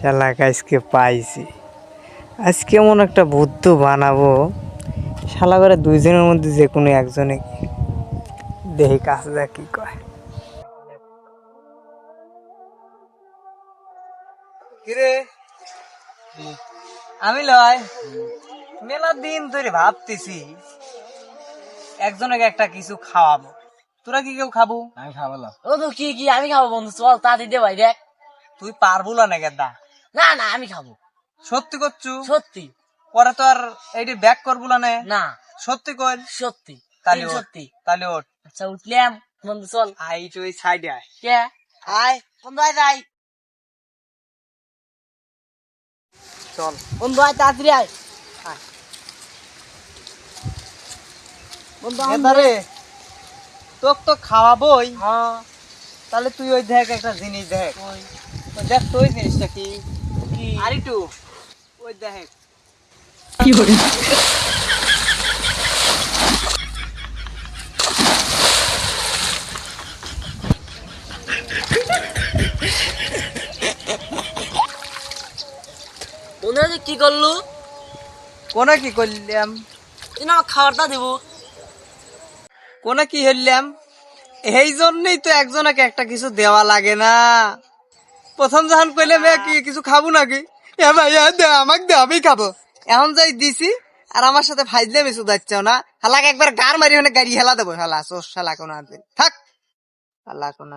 শালাকে আজকে পাইছি। আজকে এমন একটা বুদ্ধ বানাবো শালা করে দুইজনের মধ্যে যে কোনো একজনে দেখি কাজটা কি কয়? কিরে? আমি লয় মেলা দিন ধরে ভাবতেছি একজনকে একটা কিছু খাওয়াবো। তোরা কি কেউ খাব? আমি খাওয়ালাম ও তো কি কি আমি খাব বন্ধু? চল তাড়াতাড়ি দে ভাই দেখ। তুই পারব না গেদা না না আমি খাব। সত্যি করছু? সত্যি। পরে তো আর এইটি ব্যাক করব না না। সত্যি কর সত্যি। তাহলে সত্যি। তাহলে ওঠ। আচ্ছা উঠলাম। বন্ধু চল। আই তুই সাইডে আয়। কে? আয়। বন্ধু আয় যাই চল। বন্ধু আয় তাড়াতাড়ি আয়। তোক তো খাওয়াবোই। হ্যাঁ। তাহলে তুই ওই দেখ একটা জিনিস দেখ। দেখ তো ওই জিনিসটা কি? আর একটু ওই দেখ। বন্ধু আজ কি করলু? কোনে কি করলাম? না আমার খাবারটা দেবো। কোনে কি হইলাম? এই জন্যই তো একজনকে একটা কিছু দেওয়া লাগে না। প্রথম যখন কইলে কি, কিছু খাব নাকি? এ ভাই দে, আমাকে দে আমি খাব। এখন যাই দিছি, আর আমার সাথে ফাইজলে আমি সুদাচ্ছ না। হালাক একবার গার মারি হলে গাড়ি হেলা দেবো, হালা সোস শালা কোনো থাক। হালা কোন